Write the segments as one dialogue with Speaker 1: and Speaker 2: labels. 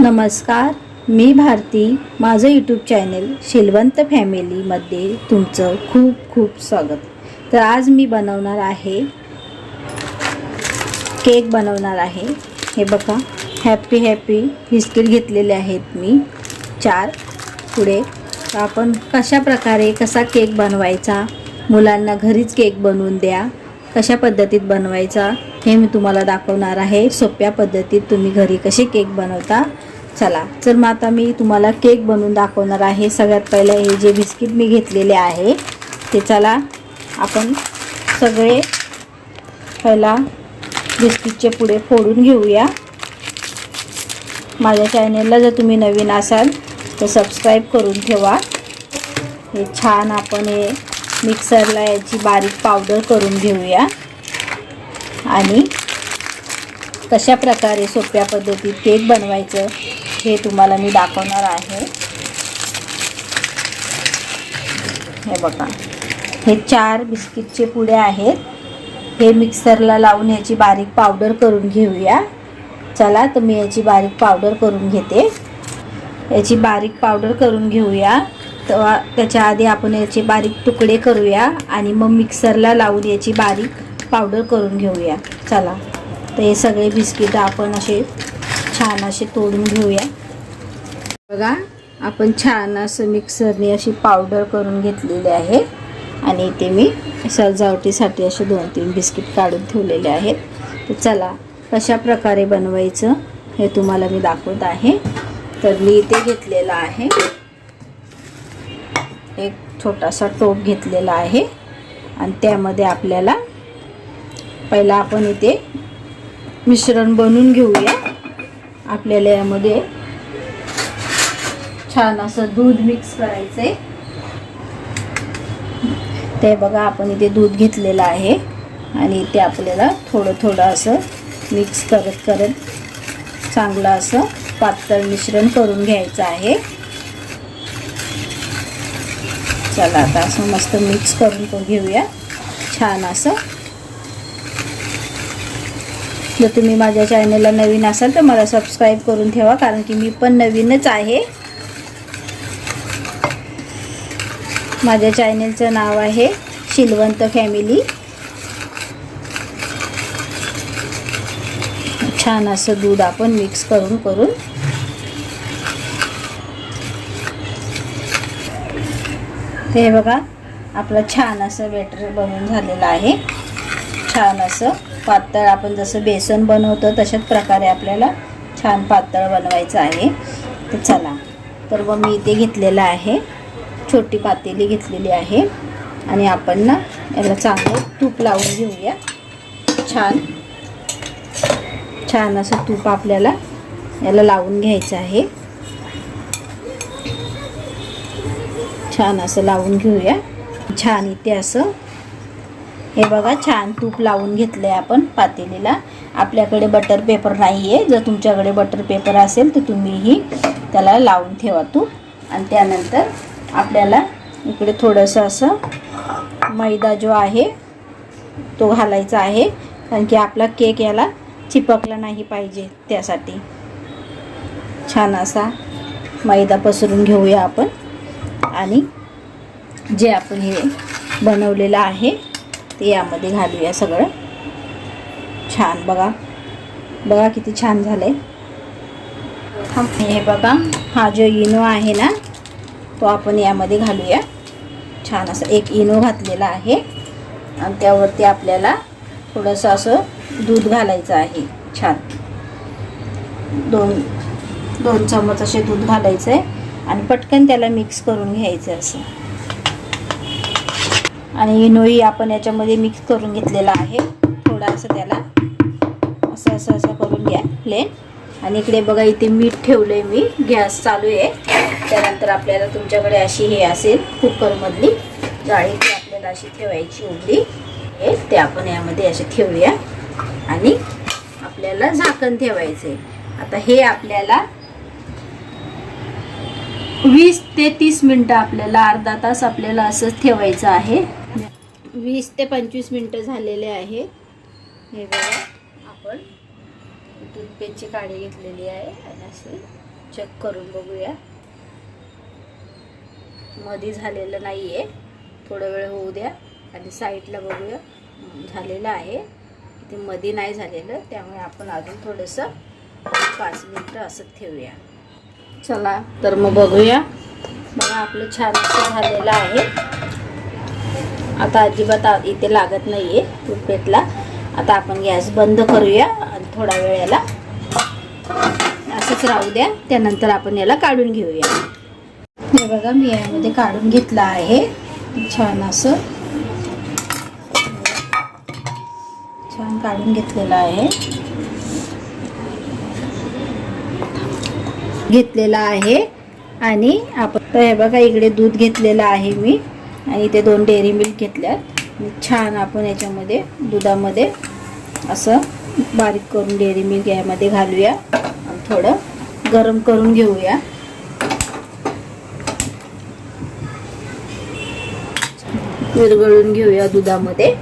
Speaker 1: नमस्कार मी भारती. माझं YouTube channel Shilwant फॅमिलीमध्ये तुमचं खूप खूप स्वागत. तर आज मी बनवणार आहे केक बनवणार आहे. हे बघा हॅपी हॅपी बिस्किट घेतलेले आहेत मी. चार पुढे आपण कशा प्रकारे कसा केक बनवायचा मुलांना घरीच केक बनवून द्या कशा पद्धतीत बनवायचा हे मी तुम्हाला दाखवणार आहे. सोप्या पद्धतीत तुम्ही घरी कसे केक बनवता. चला तर मग आता मी तुम्हाला केक बनवून दाखवणार आहे. सगळ्यात पहिलं हे जे बिस्किट मी घेतलेले आहे ते चला आपण सगळे पहिला बिस्किटचे पुढे फोडून घेऊया. माझ्या चॅनेलला जर तुम्ही नवीन असाल तर सबस्क्राईब करून ठेवा. हे छान आपण हे मिक्सरला याची बारीक पावडर करून घेऊया. आणि कशा प्रकारे सोप्या पद्धतीत केक बनवायचं हे तुम्हाला मी दाखवणार आहे. हे बघा. हे चार बिस्किटचे पुडे आहेत. हे मिक्सरला लावून याची बारीक पावडर करून घेऊया. चला तर मी याची बारीक पावडर करून घेते. याची बारीक पावडर करून घेऊया. तेव्हा त्याच्या आधी आपण याचे बारीक तुकडे करूया आणि मग मिक्सरला लावून याची बारीक पावडर करून घेऊया. चला. तर हे सगळे बिस्किट आपण असे छान असे तोडून घेऊया. बघा आपण छान असं मिक्सरने अशी पावडर करून घेतलेली आहे. आणि ते मी सजावटीसाठी असे दोन तीन बिस्किट काढून ठेवलेले आहेत. तर चला कशा प्रकारे बनवायचं हे तुम्हाला मी दाखवत आहे. तर मी इथे घेतलेलं आहे. एक छोटासा टोप घेतलेला आहे. आणि त्यामध्ये आपल्याला पहिला आपण इथे मिश्रण बनवून घेऊया. आपल्याला यामध्ये छान असं दूध मिक्स करायचं आहे ते बघा आपण इथे दूध घेतलेलं आहे. आणि ते आपल्याला थोडं थोडं असं मिक्स करत करत चांगलं असं पातळ मिश्रण करून घ्यायचं आहे. चला आता असं मस्त मिक्स करून तो घेऊया. छान असं जर तुम्ही माझ्या चॅनलला नवीन असाल तर मला सबस्क्राईब करून ठेवा कारण की मी पण नवीनच आहे. माझ्या चॅनलचं नाव आहे शिलवंत फॅमिली छान असं दूध आपण मिक्स करून करून. हे बघा आपलं छान असं बेटर बनवून झालेलं आहे. छान असं. पातळ आपण जसं बेसन बनवतो तशाच प्रकारे आपल्याला छान पातळ बनवायचं आहे. तर चला. तर मग मी इथे घेतलेलं आहे. छोटी पातेली घेतलेली आहे. आणि आपण ना याला चांगलं तूप लावून घेऊया. छान. छान असं तूप आपल्याला याला लावून घ्यायचं आहे. छान असं लावून घेऊया. छान इथे असं हे बघा छान तूप लावून घेतलं आहे आपण पातेलीला. आपल्याकडे बटर पेपर नाही आहे जर तुमच्याकडे बटर पेपर असेल तर तुम्हीही त्याला लावून ठेवा तूप. आणि त्यानंतर आपल्याला इकडे थोडंसं असं मैदा जो आहे तो घालायचा आहे. कारण की आपला केक याला चिपकला नाही पाहिजे त्यासाठी. छान असा मैदा पसरून घेऊया आपण. आणि जे आपण हे बनवलेलं आहे ते यामध्ये घालूया सगळं. छान बघा. बघा किती छान झालं आहे हे बघा हा जो इनो आहे ना तो आपण यामध्ये घालूया. छान असं एक इनो घातलेला आहे. आणि त्यावरती आपल्याला थोडंसं असं दूध घालायचं आहे. छान. दोन दोन चमच असे दूध घालायचं आहे आणि पटकन त्याला मिक्स करून घ्यायचं असं. आणि नोई आपण याच्यामध्ये मिक्स करून घेतलेला आहे. थोडासा त्याला असं असं असं करून घ्या प्लेन आणि इकडे बघा इथे मीठ ठेवलं आहे मी. गॅस चालू आहे. त्यानंतर आपल्याला तुमच्याकडे अशी हे असेल कुकरमधली जाळी ती आपल्याला अशी ठेवायची उघडी हे ते आपण यामध्ये असे ठेवूया. आणि आपल्याला झाकण ठेवायचं आहे आता हे आपल्याला वीस ते तीस मिनटं आपल्याला अर्धा तास आपल्याला असंच ठेवायचं आहे. वीस ते पंचवीस मिनटं झालेले आहे हे बघा आपण टूथपेस्टची काडी घेतलेली आहे आणि असे चेक करून बघूया. मध्ये झालेलं नाही आहे थोडा वेळ होऊ द्या आणि साईडला बघूया. झालेलं आहे. ते मध्ये नाही झालेलं त्यामुळे आपण अजून थोडंसं पाच मिनटं असं ठेवूया. चला तर मग बघूया. बघा आपलं छान झालेलं आहे. आता अजिबात आ- इथे लागत नाही आहे पेटला आता आपण गॅस बंद करूया आणि थोडा वेळ याला असंच राहू द्या. त्यानंतर आपण याला काढून घेऊया. हे बघा मी यामध्ये काढून घेतलं आहे. छान असं. छान काढून घेतलेलं आहे. घेतलेला आहे. आणि आपण तर हे बघा इकडे दूध घेतलेलं आहे मी. आणि इथे दोन डेअरी मिल्क घेतल्यात. छान आपण याच्यामध्ये दुधामध्ये असं बारीक करून डेअरी मिल्क यामध्ये घालूया. आणि थोडं गरम करून घेऊया. विरघळून घेऊया दुधामध्ये.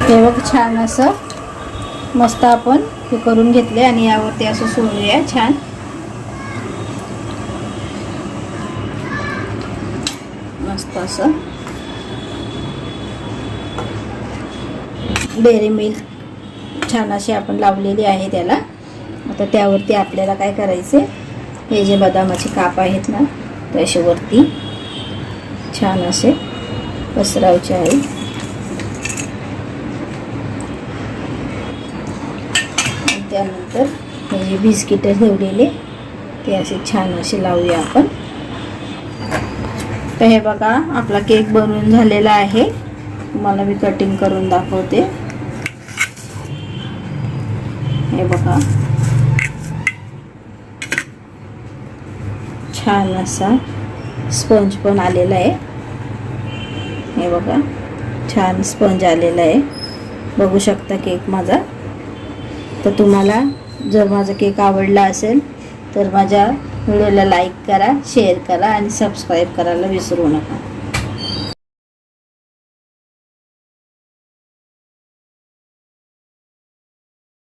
Speaker 1: हे बघ छान असं मस्त आपण हे करून घेतले आणि यावरती असं सोडूया छान. मस्त असं. डेअरी मिल्क छान अशी आपण लावलेली आहे त्याला. आता त्यावरती आपल्याला काय करायचे? हे जे बदामाचे काप आहेत ना त्याच्यावरती छान असे पसरावचे आहेत त्यानंतर हे जे बिस्किटं ठेवलेले ते असे छान असे लावूया आपण. तर हे बघा आपला केक बनवून झालेला आहे. तुम्हाला मी कटिंग करून दाखवते. हे बघा. छान असा स्पंज पण आलेला आहे. हे बघा छान स्पंज आलेला आहे. बघू शकता केक माझा. तर तुम्हाला जर माझा केक आवडला असेल तर माझ्या व्हिडिओला लाईक करा शेअर करा आणि सबस्क्राईब करायला विसरू नका.